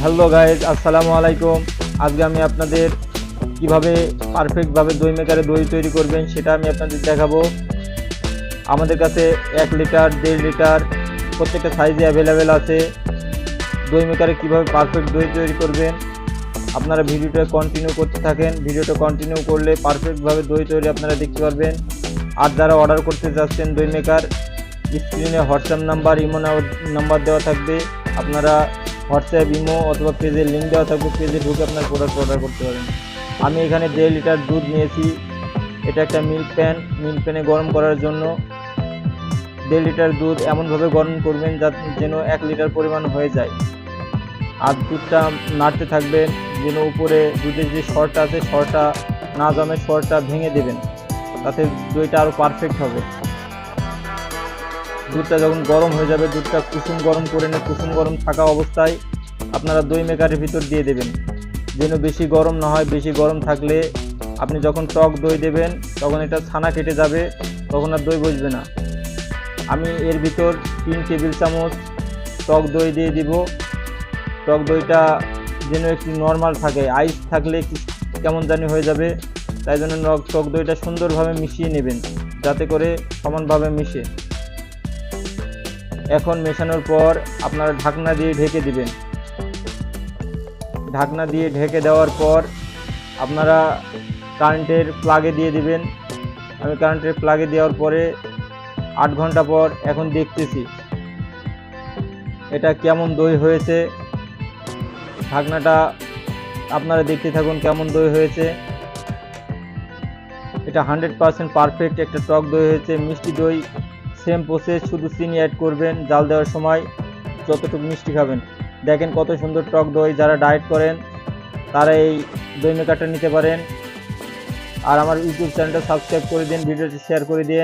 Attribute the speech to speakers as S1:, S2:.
S1: Hello guys, আসসালামু আলাইকুম। আজকে আমি আপনাদের কীভাবে পারফেক্টভাবে দই মেকারে দই তৈরি করবেন সেটা আমি আপনাদের দেখাবো। আমাদের কাছে এক লিটার, দেড় লিটার প্রত্যেকটা সাইজে অ্যাভেলেবেল আছে। দই মেকারে কীভাবে পারফেক্ট দই তৈরি করবেন, আপনারা ভিডিওটা কন্টিনিউ করতে থাকেন। ভিডিওটা কন্টিনিউ করলে পারফেক্টভাবে দই তৈরি আপনারা দেখতে পারবেন। আর যারা অর্ডার করতে যাচ্ছেন দই মেকার স্ক্রিনে হোয়াটসঅ্যাপ নাম্বার, ইমো নাম্বার দেওয়া থাকবে। আপনারা হোয়াটসঅ্যাপ, ইমো অথবা পেজের লিঙ্ক দেওয়া থাকবে। পেজে ঢুকে আপনার প্রোডাক্ট অর্ডার করতে পারেন। আমি এখানে দেড় লিটার দুধ নিয়েছি। এটা একটা মিল্ক প্যান। মিল্ক প্যানে গরম করার জন্য দেড় লিটার দুধ এমনভাবে গরম করবেন যাতে যেন এক লিটার পরিমাণ হয়ে যায়। আর দুধটা নাড়তে থাকবেন যেন উপরে দুধের যে সরটা আছে, সরটা না জমে, সরটা ভেঙে দেবেন। তাতে দইটা আরও পারফেক্ট হবে। দুধটা যখন গরম হয়ে যাবে, দুধটা কুসুম গরম করে নিয়ে কুসুম গরম থাকা অবস্থায় আপনারা দই মেকারের ভিতর দিয়ে দেবেন। যেন বেশি গরম না হয়, বেশি গরম থাকলে আপনি যখন টক দই দেবেন, তখন এটা ছানা কেটে যাবে, তখন আর দই বসবে না। আমি এর ভিতর তিন টেবিল চামচ টক দই দিয়ে দিব। টক দইটা যেন একটু নর্মাল থাকে, আইস থাকলে কেমন জানি হয়ে যাবে, তাই জন্য টক দইটা সুন্দরভাবে মিশিয়ে নেবেন, যাতে করে সমানভাবে মিশে। এখন মেশানোর পর আপনারা ঢাকনা দিয়ে ঢেকে দিবেন। ঢাকনা দিয়ে ঢেকে দেওয়ার পর আপনারা কারেন্টের প্লাগে দিয়ে দিবেন। আমি কারেন্টের প্লাগে দেওয়ার পরে আট ঘণ্টা পর এখন দেখতেছি এটা কেমন দই হয়েছে। ঢাকনাটা আপনারা দেখতে থাকুন কেমন দই হয়েছে। এটা হান্ড্রেড পারসেন্ট পারফেক্ট একটা টক দই হয়েছে, মিষ্টি দই। সেম প্রসেস শুধু চিনি অ্যাড করবেন, জাল দেওয়ার সময় যতটুকু মিষ্টি খাবেন। দেখেন কত সুন্দর টক দই যারা ডায়েট করেন, তারা এই দই মেকারটা নিতে পারেন। আর আমার ইউটিউব চ্যানেলটা সাবস্ক্রাইব করে দিন, ভিডিওটি শেয়ার করে দিন।